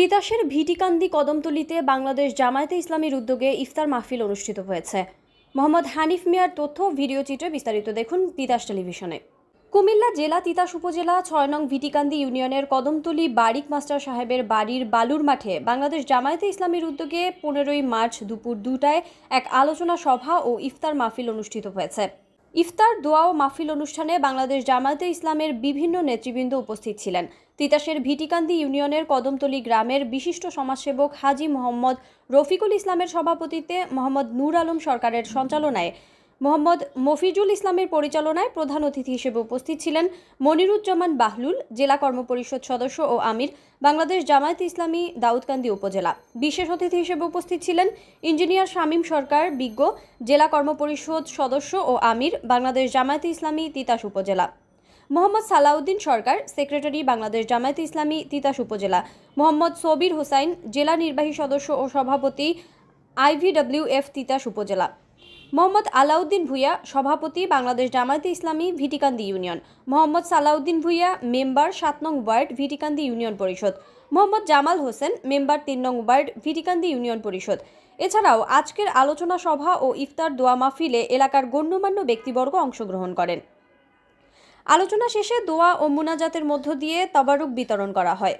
তিতাসের ভিটিকান্দি কদমতলিতে বাংলাদেশ জামায়াতে ইসলামীর উদ্যোগে ইফতার মাহফিল অনুষ্ঠিত হয়েছে। মোহাম্মদ হানিফ মিয়ার তথ্য ভিডিও চিত্রে বিস্তারিত দেখুন তিতাস টেলিভিশনে। কুমিল্লা জেলা তিতাস উপজেলা ছয় নং ভিটিকান্দি ইউনিয়নের কদমতলি বারিক মাস্টার সাহেবের বাড়ির বালুর মাঠে বাংলাদেশ জামায়াতে ইসলামীর উদ্যোগে পনেরোই মার্চ দুপুর দুটায় এক আলোচনা সভা ও ইফতার মাহফিল অনুষ্ঠিত হয়েছে। ইফতার, দোয়া ও মাহফিল অনুষ্ঠানে বাংলাদেশ জামায়াতে ইসলামের বিভিন্ন নেতৃবৃন্দ উপস্থিত ছিলেন। তিতাসের ভিটিকান্দি ইউনিয়নের কদমতলি গ্রামের বিশিষ্ট সমাজসেবক হাজি মোহাম্মদ রফিকুল ইসলামের সভাপতিতে মোহাম্মদ নূর আলম সরকারের সঞ্চালনায় মোহাম্মদ মফিজুল ইসলামের পরিচালনায় প্রধান অতিথি হিসেবে উপস্থিত ছিলেন মনিরুজ্জামান বাহলুল, জেলা কর্মপরিষদ সদস্য ও আমির, বাংলাদেশ জামায়াত ইসলামী দাউদকান্দি উপজেলা। বিশেষ অতিথি হিসেবে উপস্থিত ছিলেন ইঞ্জিনিয়ার শামীম সরকার, বিজ্ঞ, জেলা কর্মপরিষদ সদস্য ও আমির, বাংলাদেশ জামায়াতে ইসলামী তিতাস উপজেলা। মোহাম্মদ সালাউদ্দিন সরকার, সেক্রেটারি বাংলাদেশ জামায়াতে ইসলামী তিতাস উপজেলা। মোহাম্মদ সবির হোসাইন, জেলা নির্বাহী সদস্য ও সভাপতি আইভিডব্লিউএফ তিতাস উপজেলা। মোহাম্মদ আলাউদ্দিন ভুইয়া, সভাপতি, বাংলাদেশ জামায়াতে ইসলামী, ভিটিকান্দি ইউনিয়ন। মোহাম্মদ সালাউদ্দিন ভুইয়া, মেম্বার, সাত নং ওয়ার্ড, ভিটিকান্দি ইউনিয়ন পরিষদ। মোহাম্মদ জামাল হোসেন, মেম্বার, তিন নং ওয়ার্ড, ভিটিকান্দি ইউনিয়ন পরিষদ। এছাড়াও আজকের আলোচনা সভা ও ইফতার দোয়া মাহফিলে এলাকার গণ্যমান্য ব্যক্তিবর্গ অংশগ্রহণ করেন। আলোচনা শেষে দোয়া ও মুনাজাতের মধ্য দিয়ে তবারুক বিতরণ করা হয়।